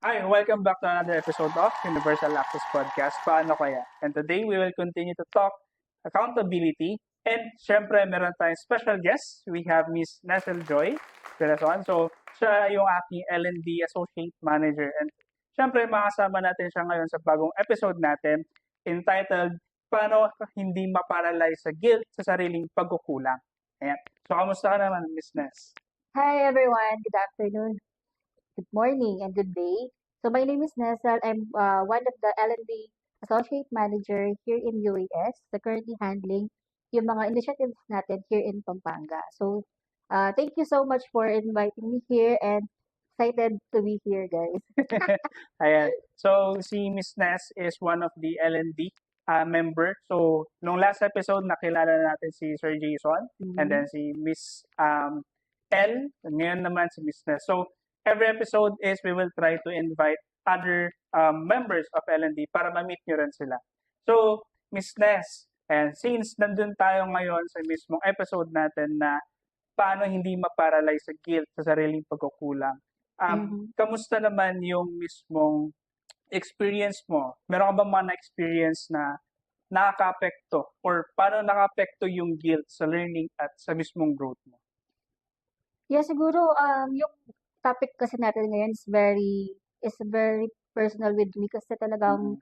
Hi, welcome back to another episode of Universal Access Podcast, Paano Kaya? And today, we will continue to talk accountability. And syempre, meron tayong special guest. We have Miss Nessel Joy Perazon. So, siya yung aking L&D Associate Manager. And syempre, makasama natin siya ngayon sa bagong episode natin entitled Paano Hindi Maparalyze sa Guilt sa Sariling Pagkukulang. Ayan. So, kamusta ka naman, Miss Ness? Hi everyone, good afternoon, good morning, and good day. So my name is Nessel. I'm uh, one of the L&D Associate Manager here in UAS, the currently handling yung mga initiatives natin here in Pampanga. So uh, thank you so much for inviting me here and excited to be here, guys. Ayan. So, si Miss Ness is one of the L&D uh, member. So, nung last episode, nakilala natin si Sir Jason and then si Miss um, L. Ngayon naman si Miss Ness. So, every episode is we will try to invite other um, members of L&D para ma-meet nyo rin sila. So, Miss Ness, and since nandun tayo ngayon sa mismong episode natin na paano hindi maparalyze sa guilt sa sariling pagkukulang, um, Mhm. kamusta naman yung mismong experience mo? Meron ka ba mga na-experience na nakaka-apekto or paano nakaka-apekto yung guilt sa learning at sa mismong growth mo? Yeah, siguro um yung topic kasi natin ngayon is very is very personal with me kasi talagang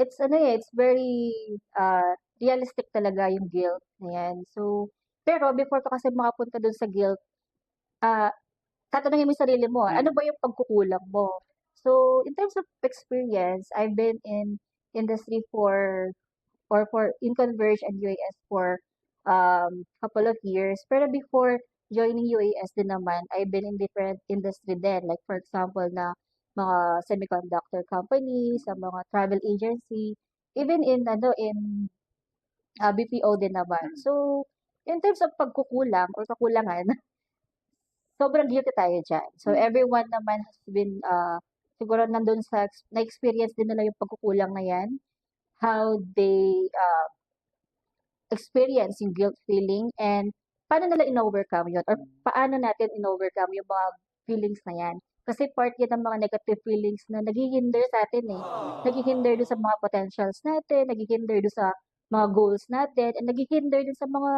it's ano eh, it's very uh, realistic talaga yung guilt na yan. So, pero before ka kasi makapunta dun sa guilt, ah tatanungin mo yung sarili mo, Mm. ano ba yung pagkukulang mo? So, in terms of experience, I've been in industry for or for in Converge and UAS for um couple of years. Pero before joining UAS din naman, I've been in different industry din. Like for example na mga semiconductor company, sa mga travel agency, even in ano in ah, BPO din naman. Mm. So, in terms of pagkukulang or kakulangan, sobrang guilty tayo dyan. So, Mm. everyone naman has been, uh, siguro nandun sa, ex- na-experience din nila yung pagkukulang na yan. How they uh, experience yung guilt feeling and paano nila in-overcome yun or paano natin in-overcome yung mga feelings na yan. Kasi part yan ng mga negative feelings na naghihinder sa atin eh. Naghihinder doon sa mga potentials natin, naghihinder doon sa mga goals natin, and naghihinder din sa mga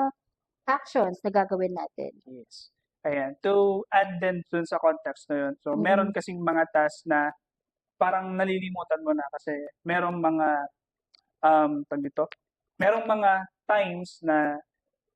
actions na gagawin natin. Yes. Ayan. To add din dun sa context na yun. So, Mm. meron kasing mga tasks na parang nalilimutan mo na kasi merong mga um, tag dito, merong mga times na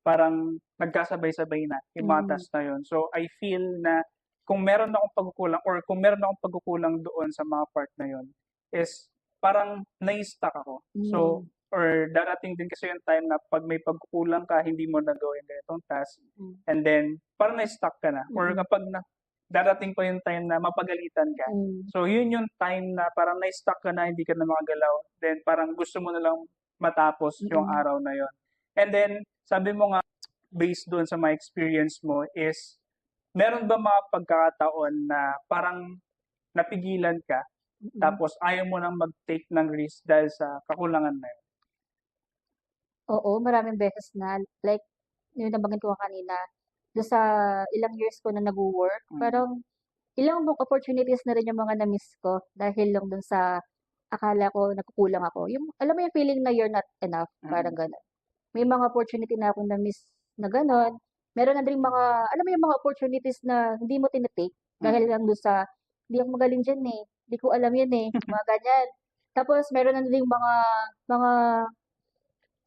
parang nagkasabay-sabay na yung mga Mm. tasks na yun. So, I feel na kung meron akong pagkukulang or kung meron akong pagkukulang doon sa mga part na yun is parang nai-stuck ako. So, Mm. or darating din kasi yung time na pag may pagkukulang ka, hindi mo nagawa yung ganitong task, Mm. and then parang na-stuck ka na. Or Mm. kapag na, darating pa yung time na mapagalitan ka. Mm. So, yun yung time na parang na-stuck ka na, hindi ka na makagalaw. Then, parang gusto mo na lang matapos yung Mm. araw na yon. And then, sabi mo nga, based doon sa mga experience mo is, meron ba mga pagkakataon na parang napigilan ka, Mm. tapos ayaw mo nang mag-take ng risk dahil sa kakulangan na yun? Oo, maraming beses na. Like, yung nabanggit ko kanina, doon sa ilang years ko na nag-work, Mm. parang ilang mga opportunities na rin yung mga na-miss ko dahil lang doon sa akala ko nagkukulang ako. Yung, alam mo yung feeling na you're not enough, parang gano'n. May mga opportunity na akong na-miss na gano'n. Meron na rin mga, alam mo yung mga opportunities na hindi mo tinitake dahil lang doon sa, hindi ako magaling dyan eh. Hindi ko alam yun eh. Mga ganyan. Tapos, meron na rin mga, mga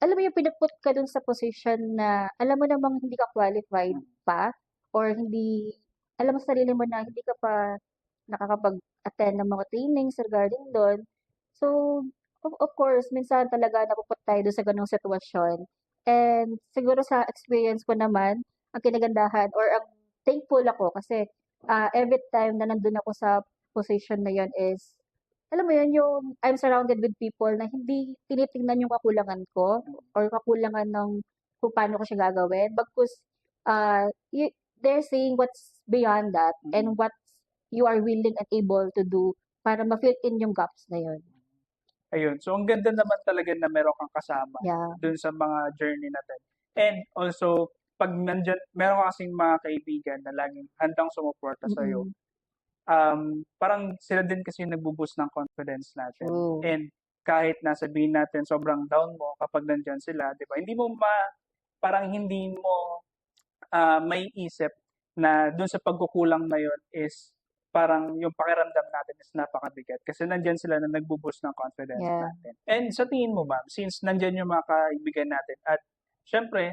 alam mo yung pinuput ka dun sa position na alam mo namang hindi ka qualified pa or hindi, alam mo sa sarili mo na hindi ka pa nakakapag-attend ng mga trainings regarding doon. So, of, of course, minsan talaga napuput tayo doon sa ganong sitwasyon. And siguro sa experience ko naman, ang kinagandahan or ang thankful ako kasi ah, every time na nandun ako sa position na yon is alam mo yun, yung I'm surrounded with people na hindi tinitingnan yung kakulangan ko or kakulangan ng kung paano ko siya gagawin. Bagkus, uh, y- they're saying what's beyond that and what you are willing and able to do para ma-fill in yung gaps na yun. Ayun. So, ang ganda naman talaga na meron kang kasama Yeah. dun sa mga journey natin. And also, pag nandyan, meron ka kasing mga kaibigan na laging handang sumuporta sa iyo. Mm-mm. um, parang sila din kasi yung nagbo-boost ng confidence natin. True. And kahit na sabihin natin sobrang down mo kapag nandyan sila, di ba? Hindi mo ma, parang hindi mo ah, may isip na dun sa pagkukulang na yun is parang yung pakiramdam natin is napakabigat kasi nandyan sila na nagbo-boost ng confidence Yeah. natin. And sa tingin mo, ma'am, since nandyan yung mga kaibigan natin at syempre,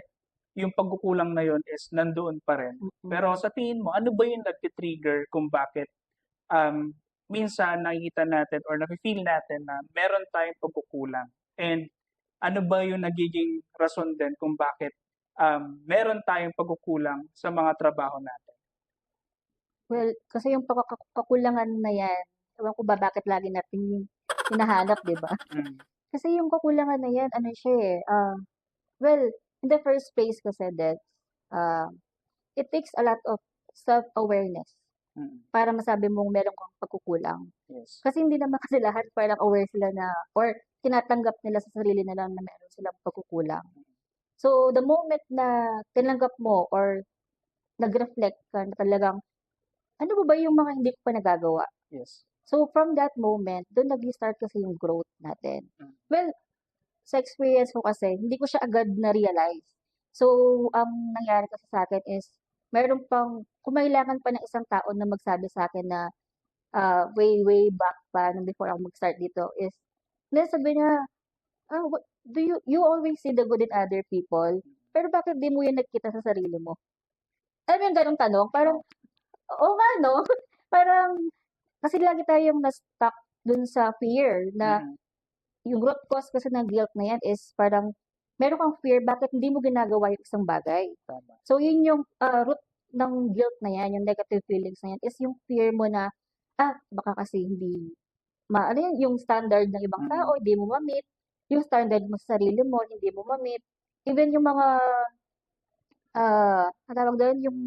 yung pagkukulang na yun is nandoon pa rin. Mm-mm. Pero sa tingin mo, ano ba yung nagtitrigger kung bakit um, minsan nakikita natin or nafe-feel natin na meron tayong pagkukulang? And ano ba yung nagiging rason din kung bakit um, meron tayong pagkukulang sa mga trabaho natin? Well, kasi yung kakulangan na yan, ewan ko ba bakit lagi natin yung hinahanap, di ba? Mm. Kasi yung kakulangan na yan, ano siya eh, ah, well, in the first place kasi, Dex, ah, it takes a lot of self-awareness Mm. para masabi mong meron kang pagkukulang. Yes. Kasi hindi naman kasi lahat parang aware sila na, or tinatanggap nila sa sarili nila na meron silang pagkukulang. So, the moment na tinanggap mo or nag-reflect ka na talagang, ano ba ba yung mga hindi ko pa nagagawa? Yes. So, from that moment, doon nag-start kasi yung growth natin. Mm. Well, sa experience ko kasi, hindi ko siya agad na-realize. So, ang nangyari kasi sa akin is, meron pang, kumailangan pa ng isang tao na magsabi sa akin na, ah, way, way back pa, nung before ako mag-start dito, is, na sabi niya, ah, what, do you, you always see the good in other people, pero bakit di mo yun nakita sa sarili mo? Alam mo yung ganong tanong? Parang, oo nga, no? Parang, kasi lagi tayong na-stuck dun sa fear na Mm. yung root cause kasi ng guilt na yan is parang meron kang fear bakit hindi mo ginagawa yung isang bagay. Tama. So, yun yung ah, root ng guilt na yan, yung negative feelings na yan, is yung fear mo na, ah, baka kasi hindi, ma, ano yun, yung standard ng ibang tao, hindi mo ma-meet, yung standard mo sa sarili mo, hindi mo ma-meet, even yung mga, ah, ang tawag doon, yung,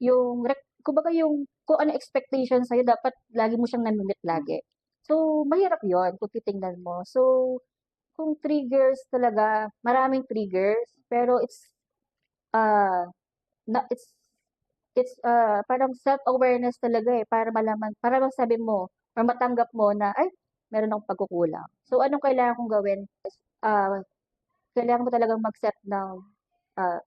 yung, kumbaga yung, kung ano expectation sa'yo, dapat lagi mo siyang namimit lagi. So, mahirap yon kung titingnan mo. So, kung triggers talaga, maraming triggers, pero it's, uh, na, it's, it's, uh, parang self-awareness talaga eh, para malaman, para masabi mo, or matanggap mo na, ay, meron akong pagkukulang. So, anong kailangan kong gawin? Uh, kailangan mo talagang mag-set ng uh,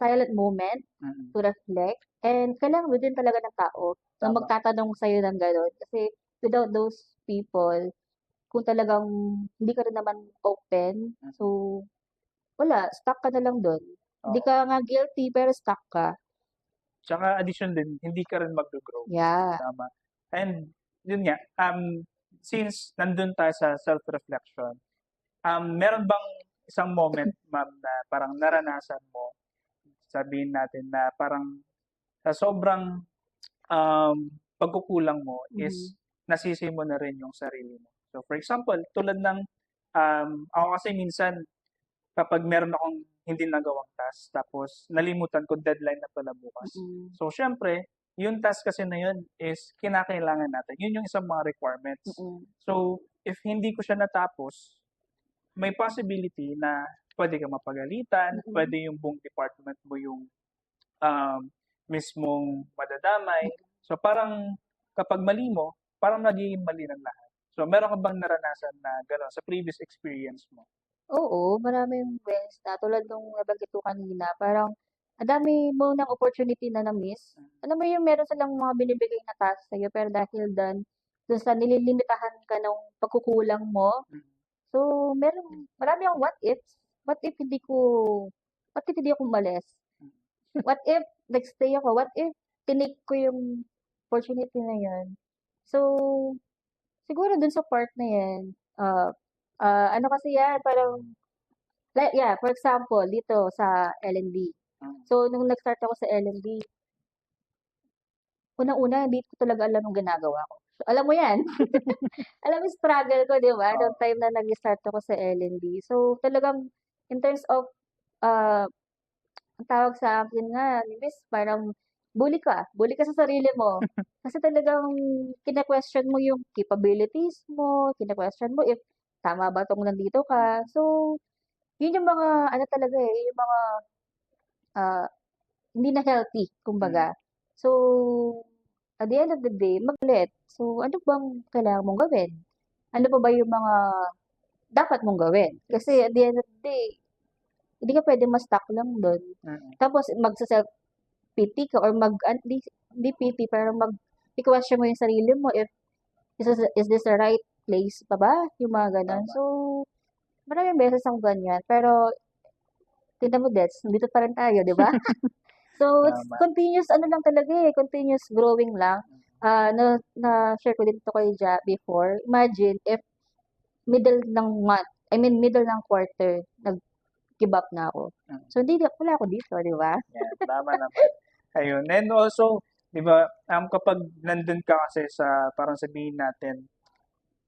silent moment Mm. to reflect. And kailangan mo din talaga ng tao na Tama. magtatanong sa'yo ng gano'n. Kasi without those people, kung talagang hindi ka rin naman open, Mm. so wala, stuck ka na lang doon. Hindi Oo. ka nga guilty, pero stuck ka. Tsaka addition din, hindi ka rin mag-grow. Yeah. Tama. And yun nga, um, since nandun tayo sa self-reflection, um, meron bang isang moment, ma'am, na parang naranasan mo, sabihin natin na parang sa sobrang um, pagkukulang mo is nasisi mo na rin yung sarili mo. So for example, tulad ng um, ako kasi minsan kapag meron akong hindi nagawang task tapos nalimutan ko deadline na pala bukas. Mm-mm. So, syempre, yung task kasi na yun is kinakailangan natin. Yun yung isang mga requirements. Mm-mm. So, if hindi ko siya natapos, may possibility na pwede ka mapagalitan, Mm-mm. pwede yung buong department mo yung um, mismong madadamay. So, parang kapag mali mo, parang nagiging mali ng lahat. So, meron ka bang naranasan na gano'n sa previous experience mo? Oo, maraming ways na tulad nung nabanggit ko kanina, parang ang dami mo ng opportunity na na-miss. Alam mo yung meron silang mga binibigay na task sa'yo, pero dahil doon, doon sa nililimitahan ka ng pagkukulang mo, Mm. so meron, marami ang what ifs. What if hindi ko, what if hindi ako umalis? What if nagstay ako? What if tinake ko yung opportunity na yun? So, siguro dun sa part na yan, ah, ah, ano kasi yan, parang, like, yeah, for example, dito sa L&D. Mm. So, nung nag-start ako sa L&D, unang-una, hindi ko talaga alam yung ginagawa ko. So, alam mo yan. alam mo struggle ko, di ba? Noong Oo. time na nag-start ako sa L&D. So, talagang, in terms of, uh, ang tawag sa akin nga, ni Miss, parang, bully ka. Bully ka sa sarili mo. Kasi talagang, kina-question mo yung capabilities mo, kina-question mo if tama ba tong nandito ka. So, yun yung mga, ano talaga eh, yung mga, ah, hindi na healthy, kumbaga. So, at the end of the day, mag-let. So, ano bang kailangan mong gawin? Ano pa ba yung mga dapat mong gawin? Kasi at the end of the day, hindi ka pwede ma-stuck lang doon. Mm. Tapos, magsa-self pity ka or mag, an- di, di pity, pero mag, i-question mo yung sarili mo if, is this, is this the right place pa ba? Yung mga ganun. Tama. So, maraming beses ang ganyan. Pero, tingnan mo, Dets, nandito pa rin tayo, di ba? so, it's Tama. continuous, ano lang talaga eh, continuous growing lang. Ah, na, na share ko din to kay Ja before. Imagine if middle ng month, I mean middle ng quarter, nag-give up na ako. Mm. So, hindi, wala ako dito, di ba? Yan, tama naman. Ayun. And also, di ba, um, kapag nandun ka kasi sa, parang sabihin natin,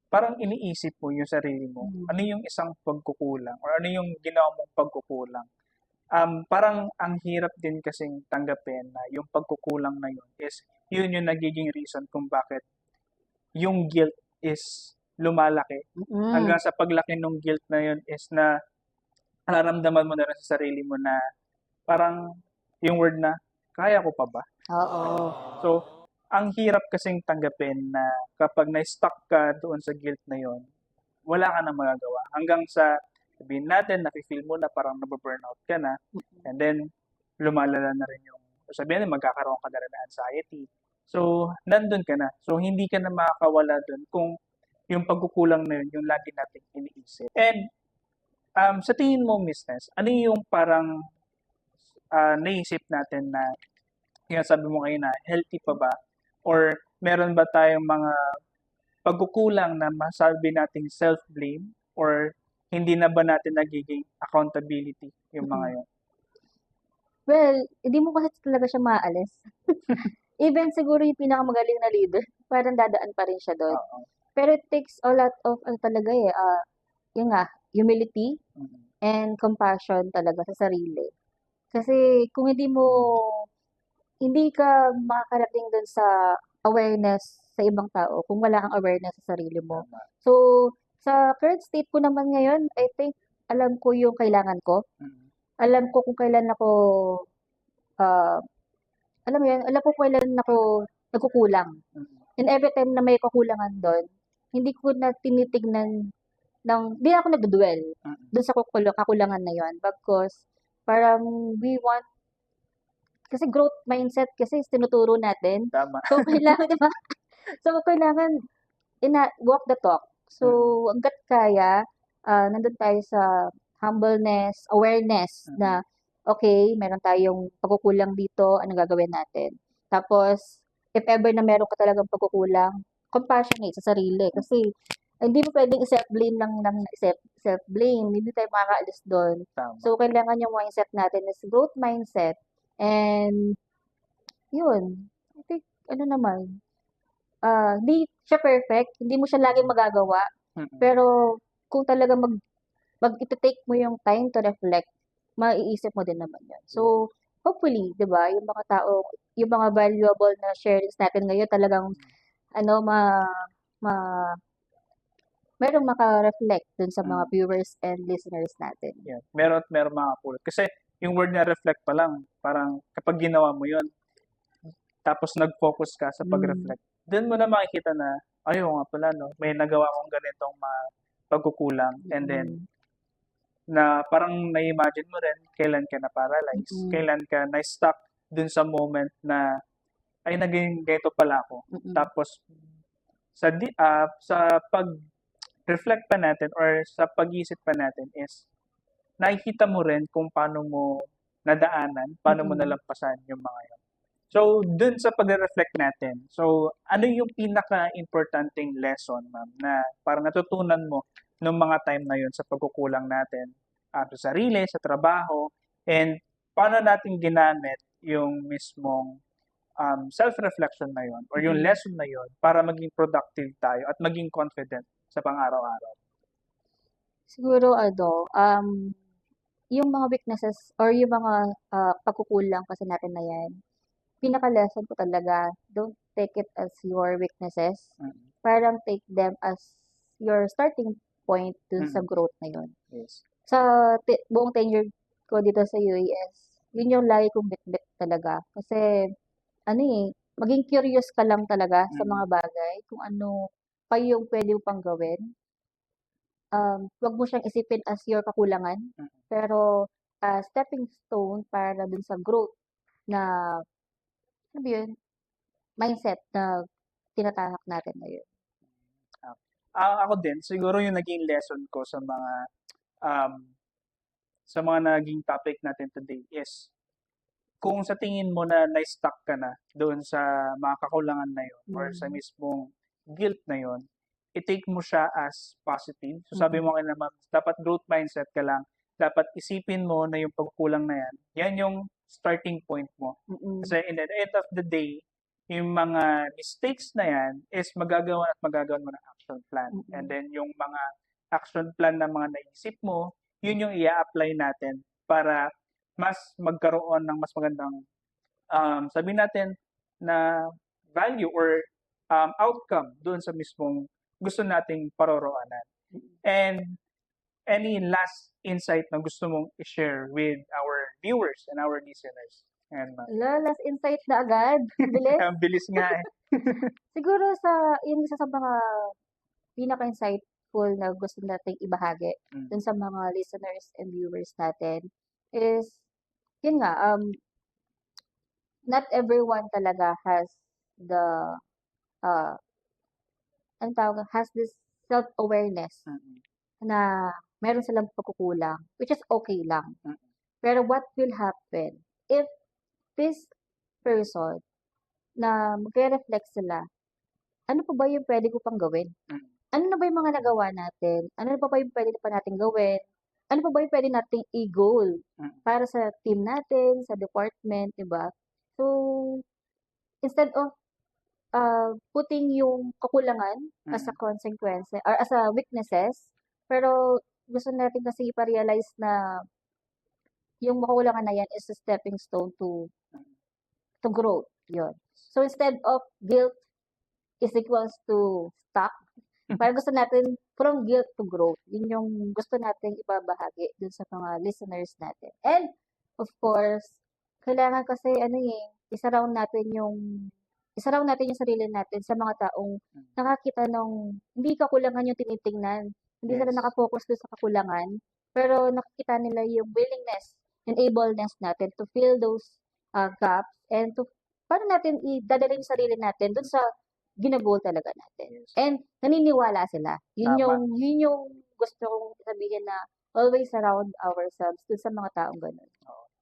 parang iniisip mo yung sarili mo. Mm. Ano yung isang pagkukulang? Or ano yung ginawa mong pagkukulang? Um, parang ang hirap din kasing tanggapin na yung pagkukulang na yun is yun yung nagiging reason kung bakit yung guilt is lumalaki Mm. hanggang sa paglaki ng guilt na yun is na nararamdaman mo na rin sa sarili mo na parang yung word na kaya ko pa ba? Oo. So, ang hirap kasing tanggapin na kapag na-stuck ka doon sa guilt na yon, wala ka na magagawa. Hanggang sa sabihin natin, nafe-feel mo na parang nababurnout ka na, and then lumalala na rin yung, sabihin natin, magkakaroon ka na rin ng anxiety. So, nandun ka na. So, hindi ka na makakawala doon kung yung pagkukulang na yun, yung lagi nating iniisip. And, um, sa tingin mo, Miss Ness, ano yung parang ah, naisip natin na, yung sabi mo kayo na, healthy pa ba? Or meron ba tayong mga pagkukulang na masabi nating self-blame? Or hindi na ba natin nagiging accountability yung mga yun? Well, hindi mo kasi talaga siya maaalis. Even siguro yung pinakamagaling na leader, parang dadaan pa rin siya doon. Oo. Pero it takes a lot of, ano talaga eh, ah, yun nga, humility Mm. and compassion talaga sa sarili. Kasi kung hindi mo, hindi ka makakarating doon sa awareness sa ibang tao kung wala kang awareness sa sarili mo. So, sa current state ko naman ngayon, I think alam ko yung kailangan ko. Mm. Alam ko kung kailan ako, ah, alam mo yan, alam ko kung kailan ako nagkukulang. Mm. And every time na may kakulangan doon, hindi ko na tinitignan ng, hindi na ako nagdudwell Mm. doon sa kukul- kakulangan na yon Because, parang we want, kasi growth mindset kasi tinuturo natin. Tama. So, kailangan, di ba? So, kailangan, ina, walk the talk. So, hanggat kaya, ah, nandun tayo sa humbleness, awareness Mm. na, okay, meron tayong pagkukulang dito, anong gagawin natin? Tapos, if ever na meron ka talagang pagkukulang, compassionate sa sarili. Kasi, hindi mo pwedeng i-self-blame lang ng self- self-blame. Hindi tayo makakaalis doon. Tama. So, kailangan yung mindset natin is growth mindset. And, yun. I think, ano naman, ah, hindi siya perfect. Hindi mo siya laging magagawa. Mm. Pero, kung talaga mag, mag take mo yung time to reflect, maiisip mo din naman yun. So, hopefully, di ba, yung mga tao, yung mga valuable na sharings natin ngayon, talagang, ano, ma, ma, merong maka-reflect dun sa mga Mm. viewers and listeners natin. Yan. Meron at meron mga pulot. Kasi yung word na reflect pa lang, parang kapag ginawa mo yun, tapos nag-focus ka sa Mm. pag-reflect, doon mo na makikita na, ayaw nga pala, no, may nagawa akong ganitong mga pagkukulang. And then, Mm. na parang na-imagine mo rin kailan ka na-paralyze, Mm. kailan ka na-stuck dun sa moment na, ay, naging ganito pala ako. Mm-mm. Tapos, sa, di, ah, sa pag-reflect pa natin or sa pag-isip pa natin is, nakikita mo rin kung paano mo nadaanan, paano mo Mm-mm. nalampasan yung mga yun. So, dun sa pag-reflect natin, so, ano yung pinaka-importanting lesson, ma'am, na parang natutunan mo nung mga time na yun sa pagkukulang natin ah, sa sarili, sa trabaho, and paano natin ginamit yung mismong um, self-reflection na yun or yung Mhm. lesson na yun para maging productive tayo at maging confident sa pang-araw-araw. Siguro ano, um, yung mga weaknesses or yung mga ah, pagkukulang kasi natin na yan, pinaka-lesson ko talaga, don't take it as your weaknesses. Mm. Parang take them as your starting point dun sa Mm. growth na yun. Yes. Sa ti- buong tenure ko dito sa UAS, yun yung lagi kong bit-bit talaga. Kasi ano eh, maging curious ka lang talaga sa Mm. mga bagay, kung ano pa yung pwede mo pang gawin. Um, wag mo siyang isipin as your kakulangan, Mm. pero ah, stepping stone para dun sa growth na, ano ba yun, mindset na tinatahak natin ngayon. Ah, ako din, siguro yung naging lesson ko sa mga um, sa mga naging topic natin today is kung sa tingin mo na na-stuck ka na doon sa mga kakulangan na yun or sa Mm. mismong guilt na yun, i-take mo siya as positive. So sabi Mm. mo kay naman, dapat growth mindset ka lang. Dapat isipin mo na yung pagkulang na yan, yan yung starting point mo. Mm. Kasi in the end of the day, yung mga mistakes na yan is magagawa at magagawa mo ng action plan. And Mm. then yung mga action plan na mga naisip mo, yun yung i-apply natin para mas magkaroon ng mas magandang um, sabihin natin na value or um, outcome doon sa mismong gusto nating paroroonan. And any last insight na gusto mong i-share with our viewers and our listeners? And uh, Ala, last insight na agad. Bilis. ang bilis nga eh. Siguro sa, yung isa sa mga pinaka-insightful na gusto nating ibahagi Mm. dun sa mga listeners and viewers natin is, yun nga, um, not everyone talaga has the, uh, ang tawag, has this self-awareness Mm-mm. na meron silang pagkukulang, which is okay lang. Mm. Pero what will happen if this person na magre-reflect sila, ano pa ba yung pwede ko pang gawin? Mm. Ano na ba yung mga nagawa natin? Ano na pa ba yung pwede pa natin gawin? Ano pa ba yung pwede nating i-goal Mm. para sa team natin, sa department, di ba? So, instead of uh, putting yung kakulangan as a Mm. consequence or as a weaknesses, pero gusto natin kasi ipa-realize na yung kakulangan na yan is a stepping stone to to growth. Yun. So instead of guilt is equals to stuck, parang gusto natin from guilt to growth. Yun yung gusto natin ibabahagi dun sa mga listeners natin. And of course, kailangan kasi ano eh, isa-round natin yung isa-round natin yung sarili natin sa mga taong nakakita nung hindi kakulangan yung tinitingnan. Hindi sila Yes. nakafocus doon sa kakulangan, pero nakikita nila yung willingness and ableness natin to fill those uh, gaps and to paano natin idadala yung sarili natin doon sa ginagol talaga natin. Yes. And naniniwala sila. Yun Tama. yung yun yung gusto kong sabihin na always surround ourselves dun sa mga taong ganun.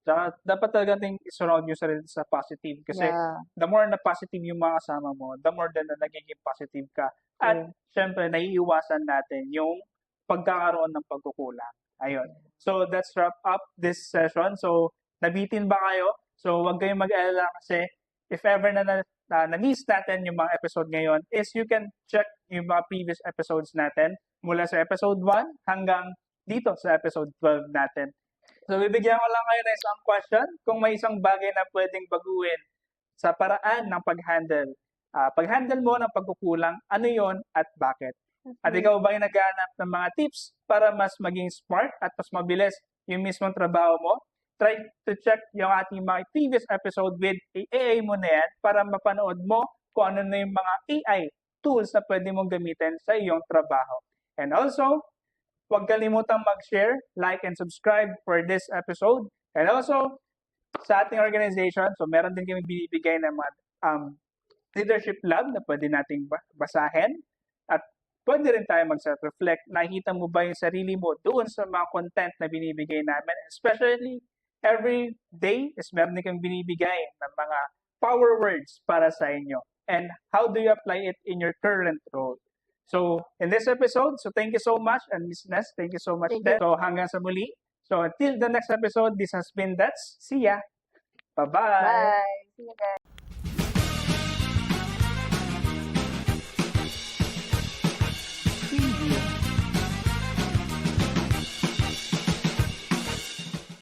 Tsaka dapat talaga nating isurround yung sarili sa positive kasi Yeah. the more na positive yung mga kasama mo, the more na nagiging positive ka. At syempre, naiiwasan natin yung pagkakaroon ng pagkukulang. Ayun. So, let's wrap up this session. So, nabitin ba kayo? So, huwag kayong mag-alala kasi if ever na na, na, na-miss natin yung mga episode ngayon is you can check yung mga previous episodes natin mula sa episode 1 hanggang dito sa episode 12 natin. So, bibigyan ko lang kayo ng isang question kung may isang bagay na pwedeng baguhin sa paraan ng pag-handle. Ah, pag-handle mo ng pagkukulang, ano yon at bakit? At ikaw ba yung naghahanap ng mga tips para mas maging smart at mas mabilis yung mismong trabaho mo? Try to check yung ating mga previous episode with AI mo na yan para mapanood mo kung ano na yung mga AI tools na pwede mong gamitin sa iyong trabaho. And also, huwag kalimutang mag-share, like, and subscribe for this episode. And also, sa ating organization, so meron din kami binibigay ng mga um, leadership lab na pwede nating ba- basahin. At pwede rin tayo mag-self-reflect. Nakikita mo ba yung sarili mo doon sa mga content na binibigay namin? Especially, every day is meron kami binibigay ng mga power words para sa inyo. And how do you apply it in your current role? So, in this episode, so thank you so much, and Miss Ness, thank you so much. Thank you. So, hanggang sa muli. So, until the next episode, this has been That's. See ya. Bye-bye. Bye! See you guys.